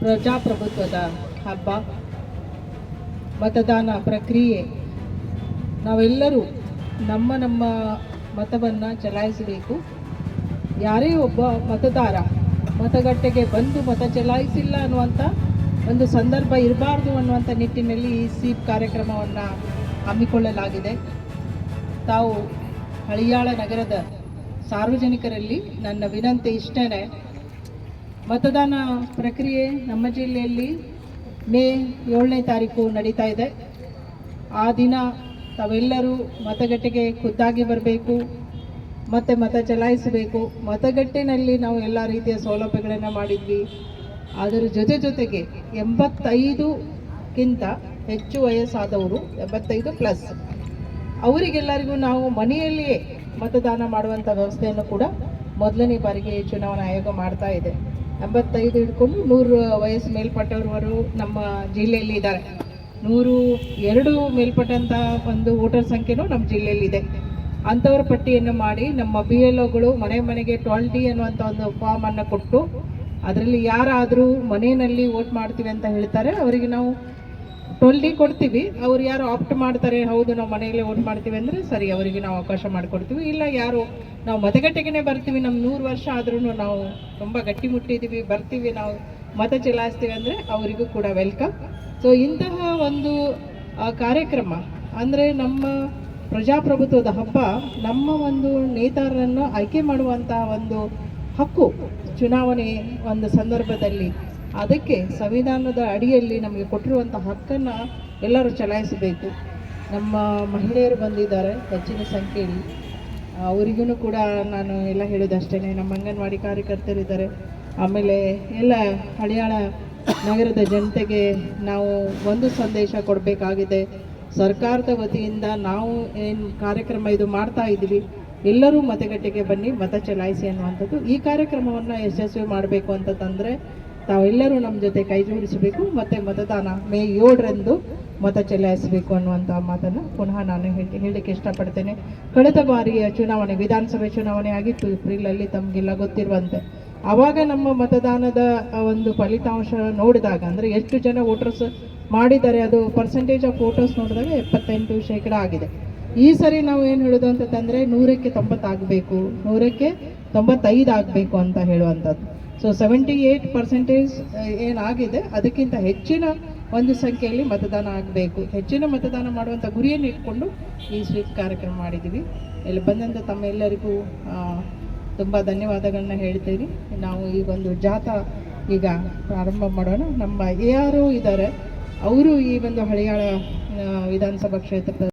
ಪ್ರಜಾಪ್ರಭುತ್ವದ ಹಬ್ಬ, ಮತದಾನ ಪ್ರಕ್ರಿಯೆ. ನಾವೆಲ್ಲರೂ ನಮ್ಮ ನಮ್ಮ ಮತವನ್ನು ಚಲಾಯಿಸಬೇಕು. ಯಾರೇ ಒಬ್ಬ ಮತದಾರ ಮತಗಟ್ಟೆಗೆ ಬಂದು ಮತ ಚಲಾಯಿಸಿಲ್ಲ ಅನ್ನುವಂಥ ಒಂದು ಸಂದರ್ಭ ಇರಬಾರ್ದು ಅನ್ನುವಂಥ ನಿಟ್ಟಿನಲ್ಲಿ ಈ ಸ್ವೀಪ್ ಕಾರ್ಯಕ್ರಮವನ್ನು ಹಮ್ಮಿಕೊಳ್ಳಲಾಗಿದೆ. ತಾವು ಹಳಿಯಾಳ ನಗರದ ಸಾರ್ವಜನಿಕರಲ್ಲಿ ನನ್ನ ವಿನಂತಿ ಇಷ್ಟೇ ಮತದಾನ ಪ್ರಕ್ರಿಯೆ ನಮ್ಮ ಜಿಲ್ಲೆಯಲ್ಲಿ ಮೇ ಏಳನೇ ತಾರೀಕು ನಡೀತಾ ಇದೆ. ಆ ದಿನ ತಾವೆಲ್ಲರೂ ಮತಗಟ್ಟೆಗೆ ಖುದ್ದಾಗಿ ಬರಬೇಕು, ಮತ್ತು ಮತ ಚಲಾಯಿಸಬೇಕು. ಮತಗಟ್ಟೆನಲ್ಲಿ ನಾವು ಎಲ್ಲ ರೀತಿಯ ಸೌಲಭ್ಯಗಳನ್ನು ಮಾಡಿದ್ವಿ. ಅದರ ಜೊತೆ ಜೊತೆಗೆ ಎಂಬತ್ತೈದುಕ್ಕಿಂತ ಹೆಚ್ಚು ವಯಸ್ಸಾದವರು, ಎಂಬತ್ತೈದು ಪ್ಲಸ್ ಅವರಿಗೆಲ್ಲರಿಗೂ ನಾವು ಮನೆಯಲ್ಲಿಯೇ ಮತದಾನ ಮಾಡುವಂಥ ವ್ಯವಸ್ಥೆಯನ್ನು ಕೂಡ ಮೊದಲನೇ ಬಾರಿಗೆ ಚುನಾವಣಾ ಆಯೋಗ ಮಾಡ್ತಾ ಇದೆ. ಎಂಬತ್ತೈದು ಹಿಡ್ಕೊಂಡು ನೂರು ವಯಸ್ಸು ಮೇಲ್ಪಟ್ಟವರು ನಮ್ಮ ಜಿಲ್ಲೆಯಲ್ಲಿ ಇದ್ದಾರೆ. ನೂರು ಎರಡು ಮೇಲ್ಪಟ್ಟಂಥ ಒಂದು ವೋಟರ್ ಸಂಖ್ಯೆನೂ ನಮ್ಮ ಜಿಲ್ಲೆಯಲ್ಲಿದೆ ಅಂಥವ್ರ ಪಟ್ಟಿಯನ್ನು ಮಾಡಿ ನಮ್ಮ ಬಿ ಎಲ್ ಒಗಳು ಮನೆ ಮನೆಗೆ ಟ್ವೆಲ್ ಡಿ ಅನ್ನುವಂಥ ಒಂದು ಫಾರ್ಮನ್ನು ಕೊಟ್ಟು, ಅದರಲ್ಲಿ ಯಾರಾದರೂ ಮನೆಯಲ್ಲಿ ವೋಟ್ ಮಾಡ್ತೀವಿ ಅಂತ ಹೇಳ್ತಾರೆ, ಅವರಿಗೆ ನಾವು ಟ್ವೆಲ್ ಕೊಡ್ತೀವಿ. ಅವ್ರು ಯಾರು ಆಪ್ಟ್ ಮಾಡ್ತಾರೆ, ಹೌದು ನಾವು ಮನೆಯಲ್ಲೇ ಓಟ್ ಮಾಡ್ತೀವಿ ಅಂದರೆ ಸರಿ, ಅವರಿಗೆ ನಾವು ಅವಕಾಶ ಮಾಡಿಕೊಡ್ತೀವಿ. ಇಲ್ಲ ಯಾರು, ನಾವು ಮತಗಟ್ಟೆಗೆ ಬರ್ತೀವಿ. ನಮ್ಮ ನೂರು ವರ್ಷ ಆದ್ರೂ ನಾವು ತುಂಬ ಗಟ್ಟಿ ಮುಟ್ಟಿದ್ದೀವಿ ಬರ್ತೀವಿ ನಾವು ಮತ ಚಲಾಯಿಸ್ತೀವಿ ಅಂದರೆ ಅವರಿಗೂ ಕೂಡ ವೆಲ್ಕಮ್ ಸೊ ಇಂತಹ ಒಂದು ಕಾರ್ಯಕ್ರಮ ಅಂದರೆ ನಮ್ಮ ಪ್ರಜಾಪ್ರಭುತ್ವದ ಹಬ್ಬ, ನಮ್ಮ ಒಂದು ನೇತಾರರನ್ನು ಆಯ್ಕೆ ಮಾಡುವಂತಹ ಒಂದು ಹಕ್ಕು ಚುನಾವಣೆ ಒಂದು ಸಂದರ್ಭದಲ್ಲಿ ಅದಕ್ಕೆ ಸಂವಿಧಾನದ ಅಡಿಯಲ್ಲಿ ನಮಗೆ ಕೊಟ್ಟಿರುವಂಥ ಹಕ್ಕನ್ನು ಎಲ್ಲರೂ ಚಲಾಯಿಸಬೇಕು. ನಮ್ಮ ಮಹಿಳೆಯರು ಬಂದಿದ್ದಾರೆ ಹೆಚ್ಚಿನ ಸಂಖ್ಯೆಯಲ್ಲಿ. ಅವರಿಗೂ ಕೂಡ ನಾನು ಎಲ್ಲ ಹೇಳಿದಷ್ಟೇ ನಮ್ಮ ಅಂಗನವಾಡಿ ಕಾರ್ಯಕರ್ತರಿದ್ದಾರೆ ಆಮೇಲೆ ಎಲ್ಲ ಹಳಿಯಾಳ ನಗರದ ಜನತೆಗೆ ನಾವು ಒಂದು ಸಂದೇಶ ಕೊಡಬೇಕಾಗಿದೆ. ಸರ್ಕಾರದ ವತಿಯಿಂದ ನಾವು ಏನು ಕಾರ್ಯಕ್ರಮ ಇದು ಮಾಡ್ತಾ ಇದ್ದೀವಿ, ಎಲ್ಲರೂ ಮತಗಟ್ಟೆಗೆ ಬನ್ನಿ, ಮತ ಚಲಾಯಿಸಿ ಅನ್ನುವಂಥದ್ದು. ಈ ಕಾರ್ಯಕ್ರಮವನ್ನು ಯಶಸ್ವಿ ಮಾಡಬೇಕು ಅಂತಂದರೆ ತಾವೆಲ್ಲರೂ ನಮ್ಮ ಜೊತೆ ಕೈ ಜೋಡಿಸಬೇಕು, ಮತ್ತು ಮತದಾನ ಮೇ ಏಳರಂದು ಮತ ಚಲಾಯಿಸಬೇಕು ಅನ್ನುವಂಥ ಮಾತನ್ನು ಪುನಃ ನಾನು ಹೇಳಿ, ಹೇಳಲಿಕ್ಕೆ ಇಷ್ಟಪಡ್ತೇನೆ. ಕಳೆದ ಬಾರಿಯ ಚುನಾವಣೆ, ವಿಧಾನಸಭೆ ಚುನಾವಣೆ ಆಗಿತ್ತು, ಏಪ್ರಿಲಲ್ಲಿ ತಮಗೆಲ್ಲ ಗೊತ್ತಿರುವಂತೆ. ಆವಾಗ ನಮ್ಮ ಮತದಾನದ ಒಂದು ಫಲಿತಾಂಶ ನೋಡಿದಾಗ, ಅಂದರೆ ಎಷ್ಟು ಜನ ವೋಟರ್ಸ್ ಮಾಡಿದ್ದಾರೆ, ಅದು ಪರ್ಸೆಂಟೇಜ್ ಆಫ್ ವೋಟರ್ಸ್ ನೋಡಿದಾಗ ಎಪ್ಪತ್ತೆಂಟು ಶೇಕಡ ಆಗಿದೆ. ಈ ಸರಿ ನಾವು ಏನು ಹೇಳೋದು ಅಂತಂದರೆ ನೂರಕ್ಕೆ ತೊಂಬತ್ತಾಗಬೇಕು, ನೂರಕ್ಕೆ ತೊಂಬತ್ತೈದು ಆಗಬೇಕು ಅಂತ ಹೇಳುವಂಥದ್ದು ಸೊ ಸೆವೆಂಟಿ ಏಟ್ ಪರ್ಸೆಂಟೇಜ್ ಏನಾಗಿದೆ? ಅದಕ್ಕಿಂತ ಹೆಚ್ಚಿನ ಒಂದು ಸಂಖ್ಯೆಯಲ್ಲಿ ಮತದಾನ ಆಗಬೇಕು. ಹೆಚ್ಚಿನ ಮತದಾನ ಮಾಡುವಂಥ ಗುರಿಯನ್ನು ಇಟ್ಕೊಂಡು ಈ ಸ್ವೀಪ್ ಕಾರ್ಯಕ್ರಮ ಮಾಡಿದ್ದೀವಿ. ಇಲ್ಲಿ ಬಂದಂಥ ತಮ್ಮೆಲ್ಲರಿಗೂ ತುಂಬ ಧನ್ಯವಾದಗಳನ್ನ ಹೇಳ್ತೀನಿ. ನಾವು ಈ ಒಂದು ಜಾಥಾ ಈಗ ಪ್ರಾರಂಭ ಮಾಡೋಣ. ನಮ್ಮ ಎ ಆರ್ ಇದ್ದಾರೆ ಅವರು ಈ ಒಂದು ಹಳಿಯಾಳ ವಿಧಾನಸಭಾ ಕ್ಷೇತ್ರದ